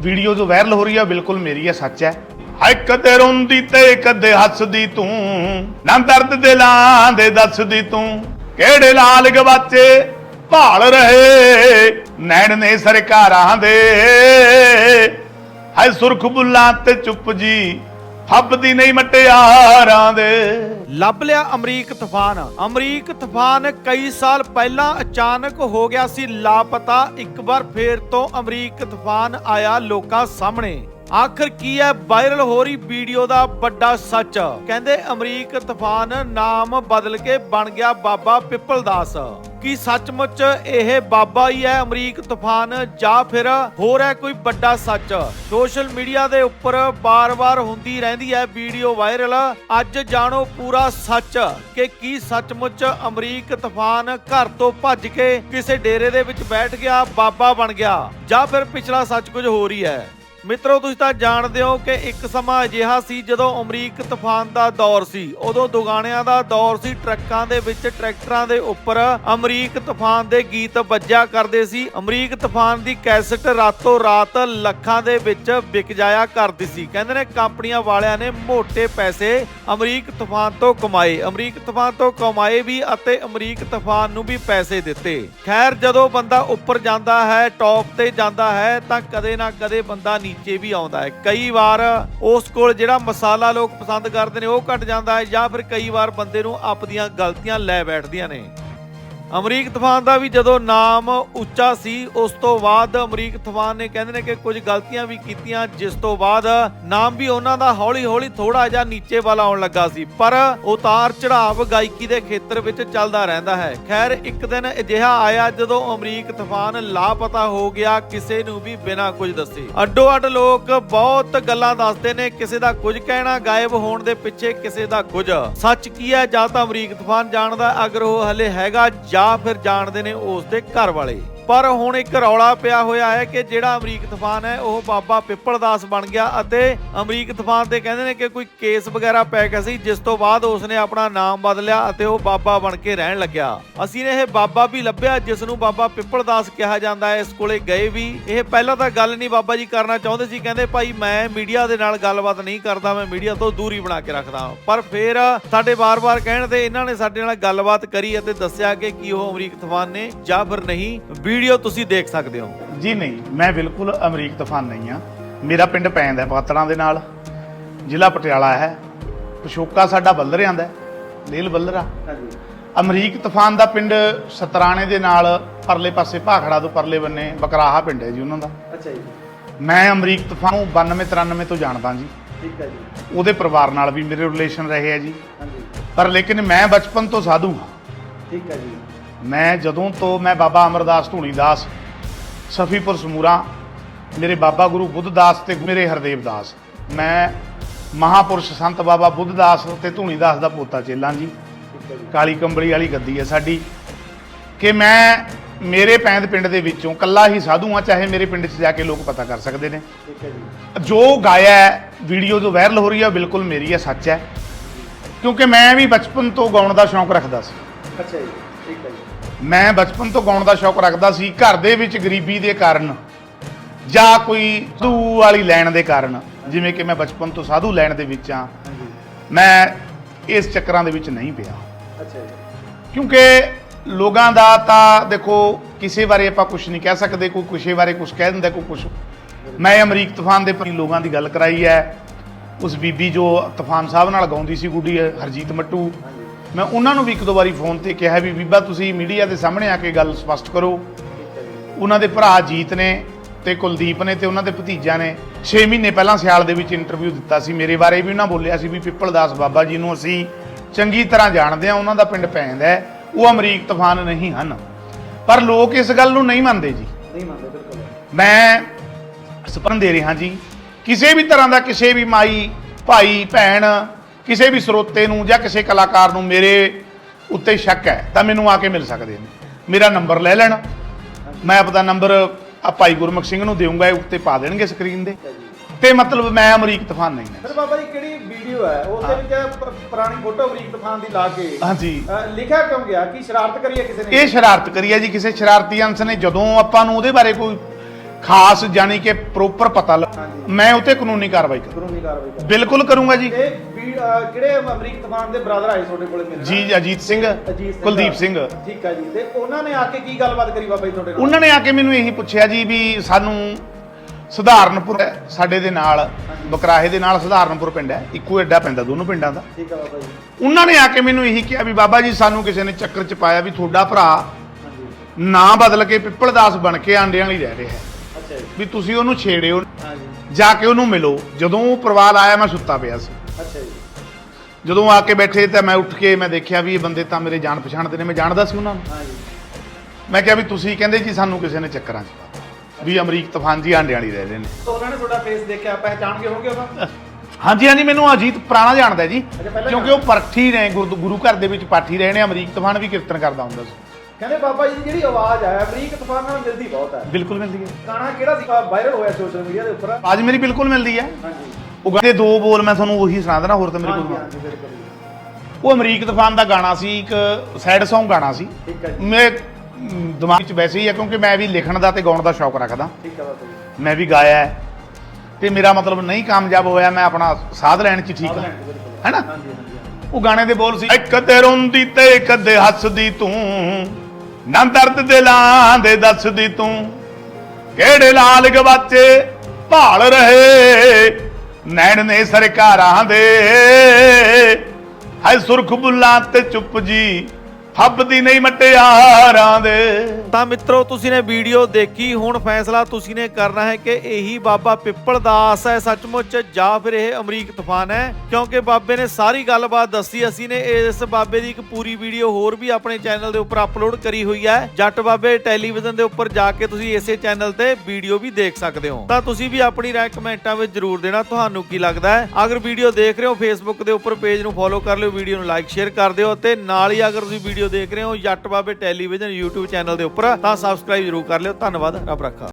Video ਜੋ viral ਹੋ ਰਹੀ ਹੈ ਬਿਲਕੁਲ ਮੇਰੀ ਹੈ ਸੱਚ ਹੈ ਹਾਏ, ਕਦੇ ਰੋਂਦੀ ਤੇ ਕਦੇ ਹੱਸਦੀ ਤੂੰ। ਨਾ ਦਰਦ ਦੇ ਲਾਂ ਦੇ ਦੱਸਦੀ ਤੂੰ। ਕਿਹੜੇ ਲਾਲ ਗਵਾਚੇ ਭਾਲ ਰਹੇ ਨੈਣ ਨੇ ਸਰਕਾਰਾਂ ਦੇ। ਹਾਏ, ਸੁਰਖ ਬੁੱਲਾਂ ਤੇ ਚੁੱਪ ਜੀ ਹੱਬ ਦੀ ਨਹੀਂ ਮਟਿਆਰਾਂ ਦੇ। ਲੱਭ ਲਿਆ ਅਮਰੀਕ ਤੂਫਾਨ। ਅਮਰੀਕ ਤੂਫਾਨ ਕਈ ਸਾਲ ਪਹਿਲਾਂ ਅਚਾਨਕ ਹੋ ਗਿਆ ਸੀ ਲਾਪਤਾ। ਇੱਕ ਵਾਰ ਫੇਰ ਤੋਂ ਅਮਰੀਕ ਤੂਫਾਨ ਆਇਆ ਲੋਕਾਂ ਸਾਹਮਣੇ। ਆਖਰ ਕੀ ਹੈ ਵਾਇਰਲ ਹੋ ਰਹੀ ਵੀਡੀਓ ਦਾ ਵੱਡਾ ਸੱਚ? ਕਹਿੰਦੇ ਅਮਰੀਕ ਤੂਫਾਨ ਨਾਮ ਬਦਲ ਕੇ ਬਣ ਗਿਆ ਬਾਬਾ ਪਿੱਪਲ ਦਾਸ ਕੀ ਸੱਚਮੁੱਚ ਇਹ ਬਾਬਾ ਹੀ ਹੈ ਅਮਰੀਕ ਤੂਫਾਨ ਜਾਂ ਫਿਰ ਹੋਰ ਹੈ ਕੋਈ ਵੱਡਾ ਸੱਚ? ਸੋਸ਼ਲ ਮੀਡੀਆ ਦੇ ਉੱਪਰ ਬਾਰ-ਬਾਰ ਹੁੰਦੀ ਰਹਿੰਦੀ ਹੈ ਵੀਡੀਓ ਵਾਇਰਲ ਅੱਜ ਜਾਣੋ ਪੂਰਾ ਸੱਚ ਕਿ ਕੀ ਸੱਚਮੁੱਚ ਅਮਰੀਕ ਤੂਫਾਨ ਘਰ ਤੋਂ ਭੱਜ ਕੇ ਕਿਸੇ ਡੇਰੇ ਦੇ ਵਿੱਚ ਬੈਠ ਗਿਆ, ਬਾਬਾ ਬਣ ਗਿਆ ਜਾਂ ਫਿਰ ਪਿਛਲਾ ਸੱਚ ਕੁਝ ਹੋਰ ਹੀ ਹੈ। ਮਿੱਤਰੋ, ਤੁਸੀਂ ਤਾਂ ਜਾਣਦੇ ਹੋ ਕਿ ਇੱਕ ਸਮਾਂ ਅਜਿਹਾ ਸੀ ਜਦੋਂ ਅਮਰੀਕ ਤੂਫਾਨ ਦਾ ਦੌਰ ਸੀ। ਉਦੋਂ ਦੁਗਾਣਿਆਂ ਦਾ ਦੌਰ ਸੀ। ਟਰੱਕਾਂ ਦੇ ਵਿੱਚ ਟਰੈਕਟਰਾਂ ਦੇ ਉੱਪਰ ਅਮਰੀਕ ਤੂਫਾਨ ਦੇ ਗੀਤ ਵੱਜਿਆ ਕਰਦੇ ਸੀ। ਅਮਰੀਕ ਤੂਫਾਨ ਦੀ ਕੈਸਟ ਰਾਤੋਂ ਰਾਤ ਲੱਖਾਂ ਦੇ ਵਿੱਚ ਵਿਕ ਜਾਇਆ ਕਰਦੀ ਸੀ। ਕਹਿੰਦੇ ਨੇ, ਕੰਪਨੀਆਂ ਵਾਲਿਆਂ ਨੇ ਮੋٹے ਪੈਸੇ ਅਮਰੀਕ ਤੂਫਾਨ ਤੋਂ ਕਮਾਏ। ਅਮਰੀਕ ਤੂਫਾਨ ਤੋਂ ਕਮਾਏ ਵੀ ਅਤੇ ਅਮਰੀਕ ਤੂਫਾਨ ਨੂੰ ਵੀ ਪੈਸੇ ਦਿੱਤੇ। ਖੈਰ, ਜਦੋਂ ਬੰਦਾ ਉੱਪਰ ਜਾਂਦਾ ਹੈ, ਟੌਪ ਤੇ ਜਾਂਦਾ ਹੈ, ਤਾਂ ਕਦੇ ਨਾ ਕਦੇ ਬੰਦਾ ਨੀਚੇ ਵੀ ਆਉਂਦਾ ਹੈ। ਕਈ ਵਾਰ ਉਸ ਕੋਲ ਜਿਹੜਾ ਮਸਾਲਾ ਲੋਕ ਪਸੰਦ ਕਰਦੇ ਨੇ, ਉਹ ਘਟ ਜਾਂਦਾ ਹੈ ਜਾਂ ਫਿਰ ਕਈ ਵਾਰ ਬੰਦੇ ਨੂੰ ਆਪਦੀਆਂ ਗਲਤੀਆਂ ਲੈ ਬੈਠਦੀਆਂ ਨੇ। ਅਮਰੀਕ ਤੂਫਾਨ ਦਾ ਵੀ ਜਦੋਂ ਨਾਮ ਉੱਚਾ ਸੀ, ਉਸ ਤੋਂ ਬਾਅਦ ਅਮਰੀਕ ਤੂਫਾਨ ਨੇ ਕਹਿੰਦੇ ਨੇ ਕਿ ਕੁਝ ਗਲਤੀਆਂ ਵੀ ਕੀਤੀਆਂ, ਜਿਸ ਤੋਂ ਬਾਅਦ ਨਾਮ ਵੀ ਉਹਨਾਂ ਦਾ ਹੌਲੀ-ਹੌਲੀ ਥੋੜਾ ਜਿਹਾ ਨੀਚੇ ਵੱਲ ਆਉਣ ਲੱਗਾ ਸੀ। ਪਰ ਉਤਾਰ ਚੜਾਵ ਗਾਇਕੀ ਦੇ ਖੇਤਰ ਵਿੱਚ ਚੱਲਦਾ ਰਹਿੰਦਾ ਹੈ। ਖੈਰ, ਇੱਕ ਦਿਨ ਅਜਿਹਾ ਆਇਆ ਜਦੋਂ ਅਮਰੀਕ ਤੂਫਾਨ ਲਾਪਤਾ ਹੋ ਗਿਆ, ਕਿਸੇ ਨੂੰ ਵੀ ਬਿਨਾਂ ਕੁਝ ਦੱਸੇ। ਅੱਡੋ ਅੱਡ ਲੋਕ ਬਹੁਤ ਗੱਲਾਂ ਦੱਸਦੇ ਨੇ, ਕਿਸੇ ਦਾ ਕੁਝ ਕਹਿਣਾ ਗਾਇਬ ਹੋਣ ਦੇ ਪਿੱਛੇ ਕਿਸੇ ਦਾ ਕੁਝ। ਸੱਚ ਕੀ ਹੈ? ਜਾਂ ਤਾਂ ਅਮਰੀਕ ਤੂਫਾਨ ਜਾਣਦਾ ਅਗਰ ਉਹ ਹਲੇ ਹੈਗਾ ਜਾਂ ਫਿਰ ਜਾਣਦੇ ਨੇ ਉਸ ਦੇ ਘਰ ਵਾਲੇ। ਪਰ ਹੁਣ ਇੱਕ ਰੌਲਾ ਪਿਆ ਹੋਇਆ ਹੈ ਕਿ ਜਿਹੜਾ ਅਮਰੀਕ ਤੂਫਾਨ ਹੈ, ਉਹ ਬਾਬਾ ਪਿੱਪਲਦਾਸ ਬਣ ਗਿਆ ਅਤੇ ਅਮਰੀਕ ਤੂਫਾਨ ਤੇ ਕਹਿੰਦੇ ਨੇ ਕਿ ਕੋਈ ਕੇਸ ਵਗੈਰਾ ਪੈ ਗਿਆ ਸੀ, ਜਿਸ ਤੋਂ ਬਾਅਦ ਉਸਨੇ ਆਪਣਾ ਨਾਮ ਬਦਲਿਆ ਅਤੇ ਉਹ ਬਾਬਾ ਬਣ ਕੇ ਰਹਿਣ ਲੱਗਿਆ। ਅਸੀਂ ਨੇ ਇਹ ਬਾਬਾ ਵੀ ਲੱਭਿਆ, ਜਿਸ ਨੂੰ ਬਾਬਾ ਪਿੱਪਲਦਾਸ ਕਿਹਾ ਜਾਂਦਾ ਹੈ। ਇਸ ਕੋਲੇ ਗਏ ਵੀ। ਇਹ ਪਹਿਲਾਂ ਤਾਂ ਗੱਲ ਨਹੀਂ ਬਾਬਾ ਜੀ ਕਰਨਾ ਚਾਹੁੰਦੇ ਸੀ, ਕਹਿੰਦੇ ਭਾਈ ਮੈਂ ਮੀਡੀਆ ਦੇ ਨਾਲ ਗੱਲਬਾਤ ਨਹੀਂ ਕਰਦਾ, ਮੈਂ ਮੀਡੀਆ ਤੋਂ ਦੂਰੀ ਬਣਾ ਕੇ ਰੱਖਦਾ ਪਰ ਫਿਰ ਸਾਡੇ ਵਾਰ-ਵਾਰ ਕਹਿਣ ਤੇ ਇਹਨਾਂ ਨੇ ਸਾਡੇ ਨਾਲ ਗੱਲਬਾਤ ਕਰੀ ਅਤੇ ਦੱਸਿਆ ਕਿ ਕੀ ਉਹ ਅਮਰੀਕ ਤੂਫਾਨ ਨੇ ਜਾਂ ਫਿਰ ਨਹੀਂ। ਵੀਡੀਓ ਤੁਸੀਂ ਦੇਖ ਸਕਦੇ ਹੋ। ਜੀ ਨਹੀਂ ਮੈਂ ਬਿਲਕੁਲ ਅਮਰੀਕ ਤੂਫਾਨ ਨਹੀਂ ਆ ਮੇਰਾ ਪਿੰਡ ਪੈਂਦਾ ਪਾਤੜਾਂ ਦੇ ਨਾਲ। ਜ਼ਿਲ੍ਹਾ ਪਟਿਆਲਾ ਹੈ। ਪਸ਼ੋਕਾ ਸਾਡਾ ਬੱਲਰਿਆਂ ਦਾ ਹੈ, ਲੇਲ ਬੱਲਰਾ। ਅਮਰੀਕ ਤੂਫਾਨ ਦਾ ਪਿੰਡ ਸਤਰਾਣੇ ਦੇ ਨਾਲ ਪਰਲੇ ਪਾਸੇ ਭਾਖੜਾ ਤੋਂ ਪਰਲੇ ਬੰਨੇ ਬਕਰਾਹਾ ਪਿੰਡ ਹੈ ਜੀ ਉਹਨਾਂ ਦਾ। ਅੱਛਾ ਜੀ। ਮੈਂ ਅਮਰੀਕ ਤੂਫਾਨ ਨੂੰ 92 93 ਤੋਂ ਜਾਣਦਾ ਜੀ। ਠੀਕ ਹੈ ਜੀ। ਉਹਦੇ ਪਰਿਵਾਰ ਨਾਲ ਵੀ ਮੇਰੇ ਰਿਲੇਸ਼ਨ ਰਹੇ ਆ ਜੀ। ਹਾਂਜੀ। ਪਰ ਲੇਕਿਨ ਮੈਂ ਬਚਪਨ ਤੋਂ ਸਾਧੂ ਹਾਂ। ਠੀਕ ਹੈ ਜੀ। ਮੈਂ ਜਦੋਂ ਤੋਂ ਮੈਂ ਬਾਬਾ ਅਮਰਦਾਸ ਧੂਣੀਦਾਸ ਸਫੀਪੁਰ ਸਮੂਰਾ ਮੇਰੇ ਬਾਬਾ ਗੁਰੂ ਬੁੱਧਦਾਸ ਤੇ ਮੇਰੇ ਹਰਦੇਵ ਦਾਸ, ਮੈਂ ਮਹਾਪੁਰਸ਼ ਸੰਤ ਬਾਬਾ ਬੁੱਧਦਾਸ ਤੇ ਧੂਣੀਦਾਸ ਦਾ ਪੋਤਾ ਚੇਲਾਂ ਜੀ। ਕਾਲੀ ਕੰਬਲੀ ਵਾਲੀ ਗੱਦੀ ਹੈ ਸਾਡੀ। ਕਿ ਮੈਂ ਮੇਰੇ ਪੈਂਦ ਪਿੰਡ ਦੇ ਵਿੱਚੋਂ ਕੱਲਾ ਹੀ ਸਾਧੂ ਆ ਚਾਹੇ ਮੇਰੇ ਪਿੰਡ 'ਚ ਜਾ ਕੇ ਲੋਕ ਪਤਾ ਕਰ ਸਕਦੇ ਨੇ। ਜੋ ਗਾਇਆ ਵੀਡੀਓ ਜੋ ਵਾਇਰਲ ਹੋ ਰਹੀ ਹੈ ਬਿਲਕੁਲ ਮੇਰੀ ਹੈ, ਸੱਚ ਹੈ। ਕਿਉਂਕਿ ਮੈਂ ਵੀ ਬਚਪਨ ਤੋਂ ਗਾਉਣ ਦਾ ਸ਼ੌਂਕ ਰੱਖਦਾ ਸੀ। ਅੱਛਾ ਜੀ, ਠੀਕ ਹੈ ਮੈਂ ਬਚਪਨ ਤੋਂ ਗਾਉਣ ਦਾ ਸ਼ੌਕ ਰੱਖਦਾ ਸੀ ਘਰ ਦੇ ਵਿੱਚ ਗਰੀਬੀ ਦੇ ਕਾਰਨ ਜਾਂ ਕੋਈ ਸਾਧੂ ਵਾਲੀ ਲੈਣ ਦੇ ਕਾਰਨ ਜਿਵੇਂ ਕਿ ਮੈਂ ਬਚਪਨ ਤੋਂ ਸਾਧੂ ਲੈਣ ਦੇ ਵਿੱਚ ਆ ਮੈਂ ਇਸ ਚੱਕਰਾਂ ਦੇ ਵਿੱਚ ਨਹੀਂ ਪਿਆ। ਅੱਛਾ ਜੀ। ਕਿਉਂਕਿ ਲੋਕਾਂ ਦਾ ਤਾਂ ਦੇਖੋ ਕਿਸੇ ਬਾਰੇ ਆਪਾਂ ਕੁਝ ਨਹੀਂ ਕਹਿ ਸਕਦੇ ਕੋਈ ਕਿਸੇ ਬਾਰੇ ਕੁਝ ਕਹਿ ਦਿੰਦਾ ਕੋਈ ਕੁਝ ਮੈਂ ਅਮਰੀਕ ਤੂਫਾਨ ਦੇ ਪ੍ਰਤੀ ਲੋਕਾਂ ਦੀ ਗੱਲ ਕਰਾਈ ਹੈ। ਉਸ ਬੀਬੀ ਜੋ ਤੂਫਾਨ ਸਾਹਿਬ ਨਾਲ ਗਾਉਂਦੀ ਸੀ ਗੁੱਡੀ ਹਰਜੀਤ ਮੱਟੂ ਮੈਂ ਉਹਨਾਂ ਨੂੰ ਵੀ ਇੱਕ ਦੋ ਵਾਰੀ ਫੋਨ ਤੇ ਕਿਹਾ ਵੀ ਬੀਬਾ ਤੁਸੀਂ ਮੀਡੀਆ ਦੇ ਸਾਹਮਣੇ ਆ ਕੇ ਗੱਲ ਸਪਸ਼ਟ ਕਰੋ। ਉਹਨਾਂ ਦੇ ਭਰਾ ਜੀਤ ਨੇ ਤੇ ਕੁਲਦੀਪ ਨੇ ਤੇ ਉਹਨਾਂ ਦੇ ਭਤੀਜਾ ਨੇ 6 ਮਹੀਨੇ ਪਹਿਲਾਂ ਸਿਆਲ ਦੇ ਵਿੱਚ ਇੰਟਰਵਿਊ ਦਿੱਤਾ ਸੀ। ਮੇਰੇ ਬਾਰੇ ਵੀ ਉਹਨਾਂ ਬੋਲਿਆ ਸੀ ਵੀ ਪਿੱਪਲਦਾਸ ਬਾਬਾ ਜੀ ਨੂੰ ਅਸੀਂ ਚੰਗੀ ਤਰ੍ਹਾਂ ਜਾਣਦੇ ਆ ਉਹਨਾਂ ਦਾ ਪਿੰਡ ਪੈਂਦਾ ਹੈ ਉਹ ਅਮਰੀਕ ਤੂਫਾਨ ਨਹੀਂ ਹਨ। ਪਰ ਲੋਕ ਇਸ ਗੱਲ ਨੂੰ ਨਹੀਂ ਮੰਨਦੇ ਜੀ। ਨਹੀਂ ਮੰਨਦੇ ਬਿਲਕੁਲ ਮੈਂ ਸਪਰਨ ਦੇ ਰਿਹਾ ਜੀ ਕਿਸੇ ਵੀ ਤਰ੍ਹਾਂ ਦਾ ਕਿਸੇ ਵੀ ਮਾਈ ਭਾਈ ਭੈਣ ਕਿਸੇ ਵੀ ਸਰੋਤੇ ਨੂੰ ਜਾਂ ਕਿਸੇ ਕਲਾਕਾਰ ਨੂੰ ਮੇਰੇ ਉੱਤੇ ਸ਼ੱਕ ਹੈ ਤਾਂ ਮੈਨੂੰ ਆ ਕੇ ਮਿਲ ਸਕਦੇ ਨੇ। ਮੇਰਾ ਨੰਬਰ ਲੈ ਲੈਣ। ਮੈਂ ਆਪਦਾ ਨੰਬਰ ਆ ਭਾਈ ਗੁਰਮੁਖ ਸਿੰਘ ਨੂੰ ਦੇਵਾਂਗਾ ਇਹ ਉੱਤੇ ਪਾ ਦੇਣਗੇ ਸਕਰੀਨ ਦੇ। ਤੇ ਮਤਲਬ ਮੈਂ ਅਮਰੀਕ ਤੂਫਾਨ ਨਹੀਂ ਹਾਂ ਫਿਰ ਬਾਬਾ ਜੀ ਕਿਹੜੀ ਵੀਡੀਓ ਹੈ? ਉਸ ਦੇ ਵਿੱਚ ਪ- ਪੁਰਾਣੀ ਫੋਟੋ ਅਮਰੀਕ ਤੂਫਾਨ ਦੀ ਲਾ ਕੇ। ਹਾਂਜੀ ਅ, ਲਿਖਿਆ ਕਿਉਂ ਗਿਆ? ਕੀ ਸ਼ਰਾਰਤ ਕਰੀ ਹੈ ਕਿਸੇ ਨੇ? ਇਹ ਸ਼ਰਾਰਤ ਕਰੀ ਹੈ ਜੀ ਕਿਸੇ ਸ਼ਰਾਰਤੀ ਅੰਸ ਨੇ। ਜਦੋਂ ਆਪਾਂ ਨੂੰ ਉਹਦੇ ਬਾਰੇ ਕੋਈ ਖਾਸ ਜਾਨੀ ਕਿ ਪ੍ਰੋਪਰ ਪਤਾ ਲ- ਹਾਂਜੀ। ਮੈਂ ਉਤੇ ਕਾਨੂੰਨੀ ਕਾਰਵਾਈ ਕਰਾਂ। ਕਾਨੂੰਨੀ ਕਾਰਵਾਈ ਕਰ। ਬਿਲਕੁਲ ਕਰੂੰਗਾ ਜੀ। ਇਹ ਵੀ ਅਹ, ਕਿਹੜੇ ਅਮਰੀਕ ਤੂਫਾਨ ਦੇ ਬ੍ਰਦਰ ਆਏ ਤੁਹਾਡੇ ਕੋਲੇ ਮੇਰੇ ਨਾਲ? ਜੀ ਅਜੀਤ ਸਿੰਘ ਅਜੀਤ ਸਿੰਘ ਕੁਲਦੀਪ ਸਿੰਘ। ਠੀਕ ਆ ਜੀ। ਤੇ ਉਹਨਾਂ ਨੇ ਆ ਕੇ ਕੀ ਗੱਲਬਾਤ ਕਰੀ ਬਾਬਾ ਜੀ ਤੁਹਾਡੇ ਨਾਲ? ਉਹਨਾਂ ਨੇ ਆ ਕੇ ਮੈਨੂੰ ਇਹੀ ਪੁੱਛਿਆ ਜੀ ਵੀ ਸਾਨੂੰ ਸਧਾਰਨਪੁਰ ਹੈ, ਸਾਡੇ ਦੇ ਨਾਲ ਬਕਰਾਹੇ ਦੇ ਨਾਲ ਸਧਾਰਨਪੁਰ ਪਿੰਡ ਹੈ। ਇੱਕੋ ਐਡਾ ਪੈਂਦਾ ਦੋਨੋਂ ਪਿੰਡਾਂ ਦਾ। ਠੀਕ ਆ ਬਾਬਾ ਜੀ। ਉਹਨਾਂ ਨੇ ਆ ਕੇ ਮੈਨੂੰ ਇਹੀ ਕਿਹਾ ਵੀ ਬਾਬਾ ਜੀ ਸਾਨੂੰ ਕਿਸੇ ਨੇ ਚੱਕਰ ਚ ਪਾਇਆ ਵੀ ਤੁਹਾਡਾ ਭਰਾ ਹਾਂਜੀ। ਨਾਂ ਬਦਲ ਕੇ ਪਿੱਪਲਦਾਸ ਬਣ ਕੇ ਆਂਡਿਆਂ ਵਾਲੀ ਰਹਿ ਰਿਹਾ ਹੈ। ਅੱਛਾ ਜੀ ਵੀ ਤੁਸੀਂ ਉਹਨੂੰ ਛੇੜਿਓ। ਹਾਂਜੀ ਜਾ ਕੇ ਉਹਨੂੰ ਮਿਲੋ। ਜਦੋਂ ਉਹ ਪਰਿਵਾਰ ਆਇਆ ਮੈਂ ਸੁੱਤਾ ਪਿਆ ਸੀ। ਅੱਛਾ ਜੀ ਜਦੋਂ ਆ ਕੇ ਬੈਠੇ ਤਾਂ ਮੈਂ ਉੱਠ ਕੇ ਮੈਂ ਦੇਖਿਆ ਵੀ ਇਹ ਬੰਦੇ ਤਾਂ ਮੇਰੇ ਜਾਣ ਪਛਾਣ ਦੇ ਨੇ। ਮੈਂ ਜਾਣਦਾ ਸੀ ਉਹਨਾਂ ਨੂੰ। ਹਾਂਜੀ ਮੈਂ ਕਿਹਾ ਵੀ ਤੁਸੀਂ ਕਹਿੰਦੇ ਜੀ ਸਾਨੂੰ ਕਿਸੇ ਨੇ ਚੱਕਰਾਂ 'ਚ ਪਾਤਾ। ਵੀ ਅਮਰੀਕ ਤੂਫਾਨ ਜੀ ਆਂਡਿਆਂ ਵਾਲੀ ਰਹਿ ਰਹੇ ਨੇ। ਤਾਂ ਉਹਨਾਂ ਨੇ ਤੁਹਾਡਾ ਫੇਸ ਦੇਖਿਆ ਪਹਿਚਾਣ ਗਏ ਹੋਗੇ ਉਹਦਾ ਹਾਂਜੀ ਹਾਂਜੀ ਮੈਨੂੰ ਅਜੀਤ ਪੁਰਾਣਾ ਜਾਣਦਾ ਜੀ। ਪਹਿਲਾਂ ਕਿਉਂਕਿ ਉਹ ਪਰਖੀ ਨੇ ਗੁਰੂ ਗੁਰੂ ਘਰ ਦੇ ਵਿੱਚ ਪਾਠੀ ਰਹੇ ਨੇ। ਅਮਰੀਕ ਤੂਫਾਨ ਵੀ ਕੀਰਤਨ ਕਰਦਾ ਹੁੰਦਾ ਸੀ। ਕਹਿੰਦੇ ਬਾਬਾ ਜੀ ਦੀ ਜਿਹੜੀ ਆਵਾਜ਼ ਆ ਅਮਰੀਕ ਤੂਫਾਨ ਨਾਲ ਮਿਲਦੀ ਬਹੁਤ ਹੈ। ਬਿਲਕੁਲ ਮਿਲਦੀ ਹੈ। ਗਾਣਾ ਕਿਹੜਾ ਸੀ ਵਾਇਰਲ ਹੋਇਆ ਸੋਸ਼ਲ ਮੀਡੀਆ ਦੇ ਉੱਪਰ? ਆਵਾਜ਼ ਮੇਰੀ ਬਿਲਕੁਲ ਮਿਲਦੀ ਹੈ। ਹਾਂਜੀ। ਉਹ ਗਾਣੇ ਦੇ ਬੋਲ ਮੈਂ ਤੁਹਾਨੂੰ ਉਹੀ ਸੁਣਾ ਦੇਣਾ ਹੋਰ ਤਾਂ ਮੇਰੇ ਕੋਲ ਹਾਂਜੀ ਬਿਲਕੁਲ। ਉਹ ਅਮਰੀਕ ਤੂਫਾਨ ਦਾ ਗਾਣਾ ਸੀ ਇੱਕ ਸੈਡ Song ਗਾਣਾ ਸੀ। ਠੀਕ ਹੈ ਮੇਰੇ ਦਿਮਾਗ 'ਚ ਵੈਸੇ ਹੀ ਹੈ ਕਿਉਂਕਿ ਮੈਂ ਵੀ ਲਿਖਣ ਦਾ ਤੇ ਗਾਉਣ ਦਾ ਸ਼ੌਕ ਰੱਖਦਾ। ਠੀਕ ਹੈ ਬਾਬਾ ਜੀ। ਮੈਂ ਵੀ ਗਾਇਆ ਹੈ। ਤੇ ਮੇਰਾ ਮਤਲਬ ਨਹੀਂ ਕਾਮਯਾਬ ਹੋਇਆ ਮੈਂ ਆਪਣਾ ਸਾਧ ਲੈਣ 'ਚ ਠੀਕ ਹਾਂ। ਹੈਨਾ। ਉਹ ਗਾਣੇ ਦੇ ਬੋਲ ਸੀ ਕਦੇ ਰੋਂਦੀ ਤੇ ਕਦੇ ਹੱਸਦੀ ਤੂੰ। ਨਾ ਦਰਦ ਦੇ ਲਾਂਦੇ ਦੱਸਦੀ ਤੂੰ ਕਿਹੜੇ ਲਾਲ ਗਵਾਚੇ ਭਾਲ ਰਹੇ? ਨੈਣ ਨੇ ਸਰਕਾਰਾਂ ਦੇ। ਹਾਏ ਸੁਰਖ ਬੁੱਲਾਂ ਤੇ ਚੁੱਪ ਜੀ। ਫੱਬਦੀ ਨਹੀਂ ਮਟਿਆਰਾਂ ਦੇ। ਤਾਂ ਮਿੱਤਰੋ, ਤੁਸੀਂ ਨੇ ਵੀਡੀਓ ਦੇਖੀ, ਹੁਣ ਫੈਸਲਾ ਤੁਸੀਂ ਨੇ ਕਰਨਾ ਹੈ ਕਿ ਇਹੀ ਬਾਬਾ ਪਿੱਪਲ ਦਾਸ ਹੈ ਸੱਚਮੁੱਚ, ਜਾਂ ਫਿਰ ਇਹ ਅਮਰੀਕ ਤੂਫਾਨ ਹੈ? ਕਿਉਂਕਿ ਬਾਬੇ ਨੇ ਸਾਰੀ ਗੱਲਬਾਤ ਦੱਸੀ, ਅਸੀਂ ਨੇ ਇਸ ਬਾਬੇ ਦੀ ਇੱਕ ਪੂਰੀ ਵੀਡੀਓ ਹੋਰ ਵੀ ਆਪਣੇ ਚੈਨਲ ਦੇ ਉੱਪਰ ਅਪਲੋਡ ਕਰੀ ਹੋਈ ਹੈ। ਜੱਟ ਬਾਬੇ ਟੈਲੀਵਿਜ਼ਨ ਦੇ ਉੱਪਰ ਜਾ ਕੇ ਤੁਸੀਂ ਇਸੇ ਚੈਨਲ ਤੇ ਵੀਡੀਓ ਵੀ ਦੇਖ ਸਕਦੇ ਹੋ। ਤਾਂ ਤੁਸੀਂ ਵੀ ਆਪਣੀ ਰਾਏ ਕਮੈਂਟਾਂ ਵਿੱਚ ਜਰੂਰ ਦੇਣਾ, ਤੁਹਾਨੂੰ ਕੀ ਲੱਗਦਾ ਹੈ? ਅਗਰ ਵੀਡੀਓ ਦੇਖ ਰਹੇ ਹੋ ਫੇਸਬੁੱਕ ਦੇ ਉੱਪਰ ਪੇਜ ਨੂੰ ਫੋਲੋ ਕਰ ਲਿਓ, ਵੀਡੀਓ ਨੂੰ ਲਾਈਕ ਸ਼ੇਅਰ ਕਰ ਦਿਓ ਤੇ ਨਾਲ ਹੀ ਅਗਰ ਤੁਸੀਂ ਵੀਡੀਓ ਦੇਖ ਰਹੇ ਹੋ ਜੱਟ ਬਾਬੇ ਟੈਲੀਵਿਜ਼ਨ YouTube ਚੈਨਲ ਦੇ ਉੱਪਰ, ਤਾਂ ਸਬਸਕ੍ਰਾਈਬ ਜਰੂਰ ਕਰ ਲਿਓ। ਧੰਨਵਾਦ, ਰੱਬ ਰੱਖਾ।